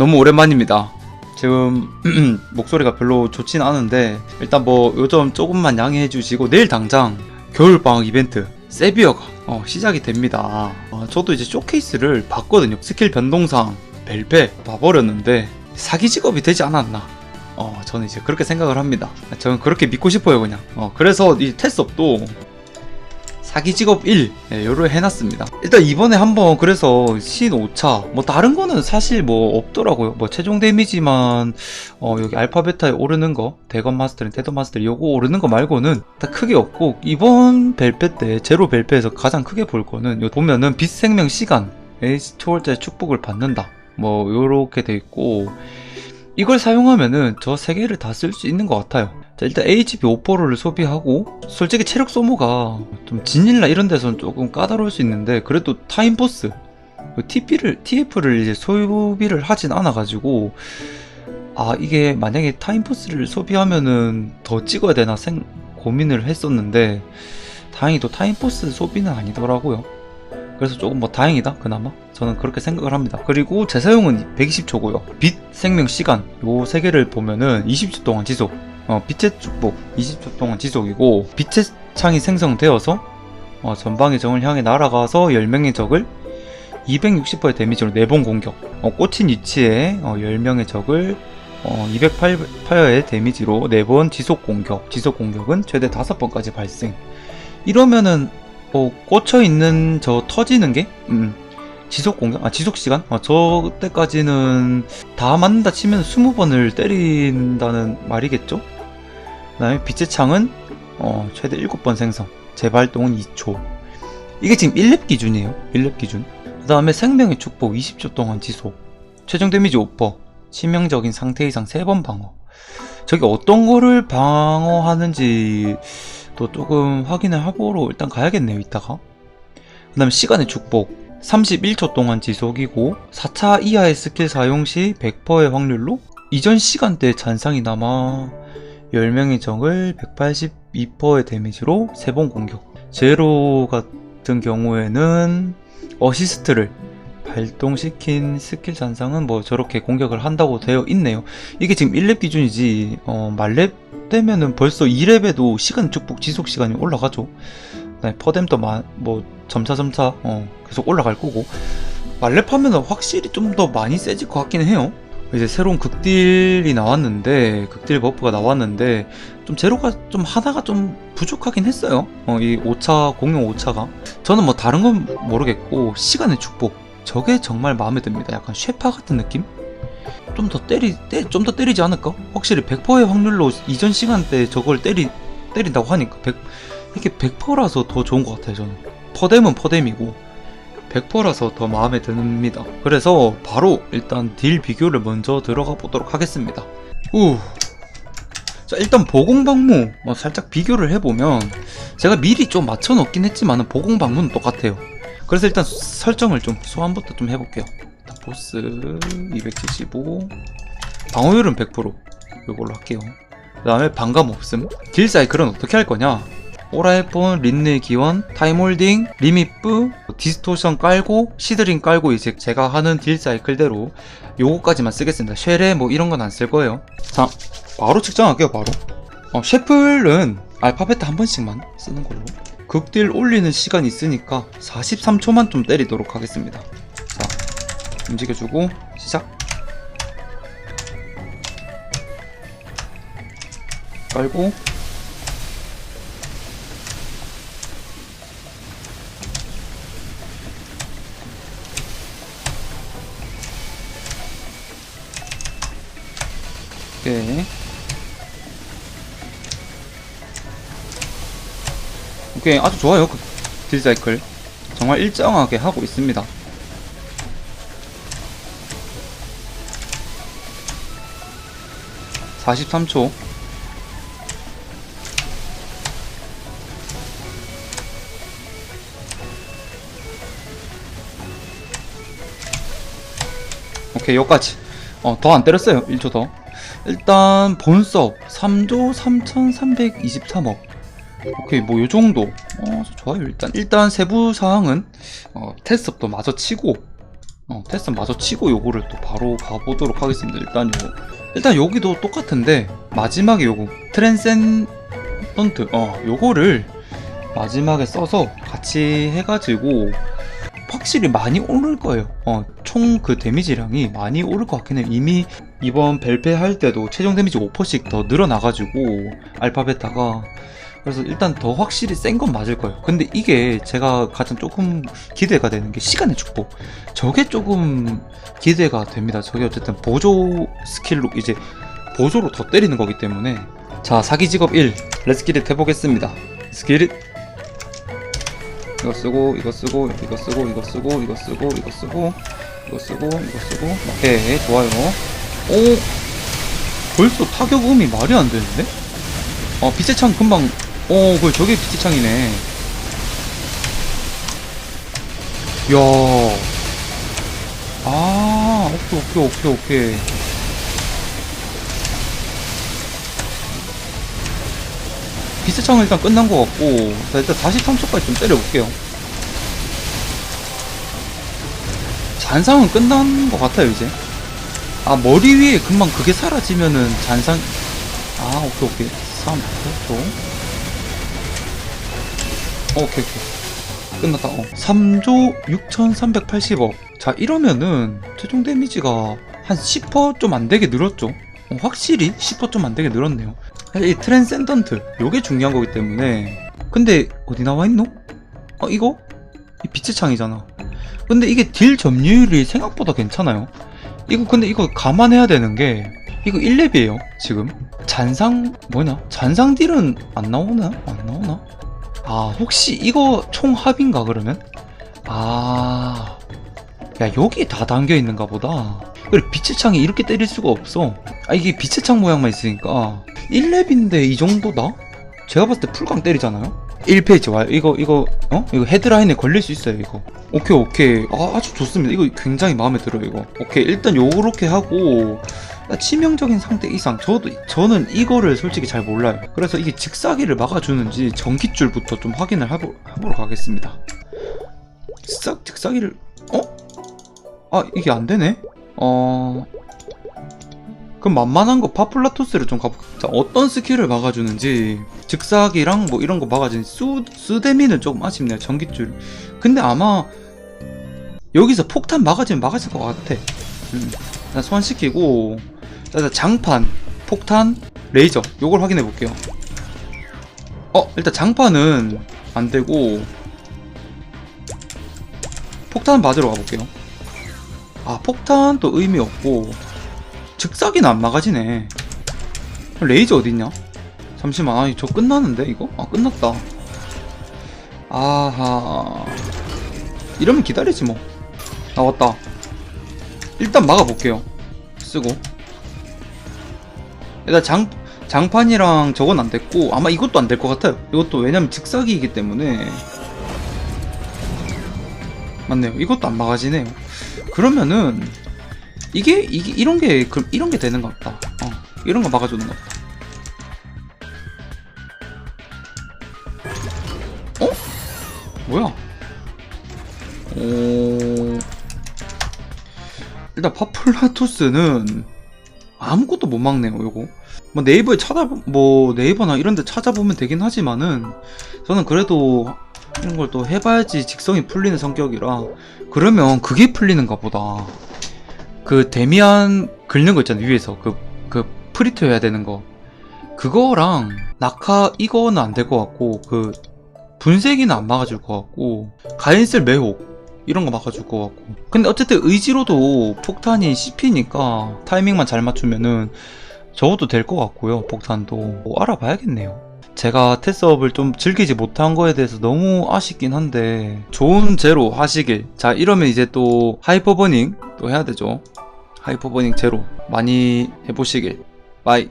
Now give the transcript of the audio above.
너무 오랜만입니다. 지금 목소리가 별로 좋진 않은데 일단 뭐 요즘 조금만 양해해 주시고 내일 당장 겨울방학 이벤트 세비어가 어, 시작이 됩니다. 어, 저도 이제 쇼케이스를 봤거든요. 스킬 변동상 벨페 봐버렸는데 사기 직업이 되지 않았나. 어, 저는 이제 그렇게 생각을 합니다. 저는 그렇게 믿고 싶어요, 그냥. 어, 그래서 이 테스업도 사기 직업 1 예, 요를 해놨습니다. 일단 이번에 한번 그래서 신 5차 뭐 다른 거는 사실 뭐 없더라고요. 뭐 최종 데미지만 어 여기 알파 베타에 오르는 거 대건 마스터링 테더 마스터링 요거 오르는 거 말고는 다 크게 없고 이번 벨페 때 제로 벨페에서 가장 크게 볼 거는 요 보면은 빛 생명 시간 에이스 초월자의 축복을 받는다. 뭐 요렇게 돼 있고 이걸 사용하면은 저 세 개를 다 쓸 수 있는 것 같아요. 자, 일단 HP 5%를 소비하고, 솔직히 체력 소모가 좀 진일라 이런 데서는 조금 까다로울 수 있는데, 그래도 타임보스, TP를, TF를 이제 소비를 하진 않아가지고, 아, 이게 만약에 타임보스를 소비하면은 더 찍어야 되나 생, 고민을 했었는데, 다행히도 타임보스 소비는 아니더라고요. 그래서 조금 뭐 다행이다, 그나마. 저는 그렇게 생각을 합니다. 그리고 재사용은 120초고요. 빛, 생명, 시간 요 세 개를 보면은 20초 동안 지속. 어, 빛의 축복 20초 동안 지속이고 빛의 창이 생성되어서 어, 전방의 적을 향해 날아가서 10명의 적을 260%의 데미지로 4번 공격. 어, 꽂힌 위치에 어, 10명의 적을 어, 208%의 데미지로 4번 지속 공격. 지속 공격은 최대 5번까지 발생. 이러면은 어, 꽂혀 있는 저 터지는 게 음, 지속 공격? 아, 지속 시간? 아, 저 때까지는 다 맞는다 치면 20번을 때린다는 말이겠죠? 그 다음에 빛의 창은 어, 최대 7번 생성. 재발동은 2초. 이게 지금 1렙 기준이에요. 1렙 기준. 그 다음에 생명의 축복 20초 동안 지속. 최종 데미지 5%. 치명적인 상태 이상 3번 방어. 저게 어떤 거를 방어하는지 또 조금 확인을 하고로 일단 가야겠네요, 이따가. 그 다음에 시간의 축복. 31초 동안 지속이고 4차 이하의 스킬 사용 시 100%의 확률로 이전 시간대 잔상이 남아 10명의 적을 182%의 데미지로 3번 공격. 제로 같은 경우에는 어시스트를 발동시킨 스킬 잔상은 뭐 저렇게 공격을 한다고 되어 있네요. 이게 지금 1렙 기준이지 어, 말렙 되면은 벌써 2렙에도 시간 축복 지속 시간이 올라가죠 네, 퍼뎀도 마, 뭐 점차 점차 어, 계속 올라갈 거고 말렙하면 확실히 좀 더 많이 세질 것 같기는 해요. 이제 새로운 극딜이 나왔는데 극딜 버프가 나왔는데 좀 제로가 좀 하나가 좀 부족하긴 했어요. 어, 이 5차 공룡 5차가 저는 뭐 다른 건 모르겠고 시간의 축복 저게 정말 마음에 듭니다. 약간 쉐파 같은 느낌? 좀 더 때리 좀 더 때리지 않을까? 확실히 100%의 확률로 이전 시간대 저걸 때리 때린다고 하니까 100, 이게 100%라서 더 좋은 것 같아요 저는. 퍼뎀은 퍼뎀이고 100%라서 더 마음에 듭니다. 그래서 바로 일단 딜 비교를 먼저 들어가 보도록 하겠습니다. 우. 자 일단 보공방무 뭐 살짝 비교를 해보면 제가 미리 좀 맞춰 놓긴 했지만 보공방무는 똑같아요. 그래서 일단 설정을 좀 소환부터 좀 해볼게요. 일단 보스 275 방어율은 100% 이걸로 할게요. 그 다음에 반감 없음. 딜 사이클은 어떻게 할 거냐 오라이폰, 린네 기원, 타임홀딩, 리미프, 디스토션 깔고 시드링 깔고 이제 제가 하는 딜 사이클대로 요거까지만 쓰겠습니다. 쉘에 뭐 이런 건 안 쓸 거예요. 자, 바로 측정할게요, 바로. 어, 셰플은 알파벳 한 번씩만 쓰는 걸로. 극딜 올리는 시간이 있으니까 43초만 좀 때리도록 하겠습니다. 자, 움직여주고 시작. 깔고 오케이. 오케이, 아주 좋아요. 그 딜사이클. 정말 일정하게 하고 있습니다. (43초) 오케이 여기까지 어 더 안 때렸어요 1초 더 일단 본섭 3조 3323억. 오케이 뭐 요정도. 어 좋아요. 일단 일단 세부 사항은 어, 테스트업도 마저 치고 어, 테스트 마저 치고 요거를 또 바로 가보도록 하겠습니다. 일단 요 일단 여기도 똑같은데 마지막에 요거 트랜센던트 어 요거를 마지막에 써서 같이 해가지고 확실히 많이 오를 거예요. 어, 총 그 데미지량이 많이 오를 것 같긴 해요. 이미 이번 벨페 할 때도 최종 데미지 5%씩 더 늘어나가지고 알파베타가 그래서 일단 더 확실히 센 건 맞을 거예요. 근데 이게 제가 가장 조금 기대가 되는 게 시간의 축복. 저게 조금 기대가 됩니다. 저게 어쨌든 보조 스킬로 이제 보조로 더 때리는 거기 때문에 자 사기 직업 1 렛츠기릿 해보겠습니다. 스기릿 이거 쓰고 이거 쓰고 이거 쓰고 이거 쓰고 이거 쓰고 이거 쓰고 이거 쓰고 이거 쓰고 오케이 좋아요. 오 벌써 타격 음이 말이 안 되는데? 어 빛의 창 금방 어 그래 저게 빛의 창이네. 야. 아, 오케이, 오케이, 오케이, 오케이. 빛의 창은 일단 끝난 것 같고, 자, 일단 다시 3초까지 좀 때려볼게요. 잔상은 끝난 것 같아요, 이제. 아, 머리 위에 금방 그게 사라지면은 잔상, 아, 오케이, 오케이. 3, 4초. 오케이, 오케이. 끝났다. 어. 3조 6,380억. 자, 이러면은 최종 데미지가 한 10%좀 안 되게 늘었죠. 어, 확실히 10%좀 안 되게 늘었네요. 이 트랜센던트. 요게 중요한 거기 때문에. 근데 어디 나와 있노? 어, 이거? 이 빛의 창이잖아. 근데 이게 딜 점유율이 생각보다 괜찮아요. 이거 근데 이거 감안해야 되는 게 이거 1렙이에요, 지금. 잔상 뭐냐? 잔상 딜은 안 나오나? 안 나오나? 아, 혹시 이거 총 합인가 그러면? 아. 야, 여기 다 담겨 있는가 보다. 그래, 빛의 창이 이렇게 때릴 수가 없어. 아, 이게 빛의 창 모양만 있으니까. 1렙인데 이 정도다? 제가 봤을 때 풀강 때리잖아요? 1페이지 와요. 이거, 이거, 어? 이거 헤드라인에 걸릴 수 있어요, 이거. 오케이, 오케이. 아, 아주 좋습니다. 이거 굉장히 마음에 들어요, 이거. 오케이, 일단 요렇게 하고, 아, 치명적인 상태 이상 저도 저는 이거를 솔직히 잘 몰라요. 그래서 이게 직사기를 막아주는지 전기줄부터 좀 확인을 해보, 해보러 가겠습니다. 직사 직사기를 어? 아 이게 안 되네. 어 그럼 만만한 거 파플라토스를 좀 가볼까? 자 어떤 스킬을 막아주는지 직사기랑 뭐 이런 거 막아주는 수 수데미는 조금 아쉽네요 전기줄. 근데 아마 여기서 폭탄 막아지면 막아질 것 같아. 음. 일단 소환시키고 자, 일단 장판, 폭탄, 레이저 요걸 확인해 볼게요. 어 일단 장판은 안 되고 폭탄 맞으러 가볼게요. 아 폭탄도 의미 없고 즉사기는 안 막아지네. 레이저 어딨냐? 잠시만 아니 저 끝나는데 이거? 아 끝났다. 아하 이러면 기다리지 뭐. 나왔다. 일단 막아볼게요. 쓰고. 일단 장, 장판이랑 저건 안 됐고, 아마 이것도 안 될 것 같아요. 이것도 왜냐면 즉사기이기 때문에. 맞네요. 이것도 안 막아지네요. 그러면은, 이게, 이게, 이런 게, 그럼 이런 게 되는 것 같다. 어, 이런 거 막아주는 것 같다. 어? 뭐야? 오... 일단 파플라토스는 아무것도 못 막네요 요거 뭐 네이버에 찾아 뭐 네이버나 이런 데 찾아보면 되긴 하지만은 저는 그래도 이런 걸 또 해봐야지 직성이 풀리는 성격이라. 그러면 그게 풀리는가 보다. 그 데미안 긁는 거 있잖아요 위에서. 그, 그 프리트 해야 되는 거. 그거랑 낙하 이거는 안 될 것 같고 그 분쇄기는 안 막아줄 것 같고 가인슬 매혹 이런 거 막아줄 것 같고. 근데 어쨌든 의지로도 폭탄이 씹히니까 타이밍만 잘 맞추면은 적어도 될 것 같고요 폭탄도. 뭐 알아봐야겠네요 제가 테스업을 좀 즐기지 못한 거에 대해서 너무 아쉽긴 한데 좋은 제로 하시길. 자 이러면 이제 또 하이퍼버닝 또 해야 되죠. 하이퍼버닝 제로 많이 해보시길. 바이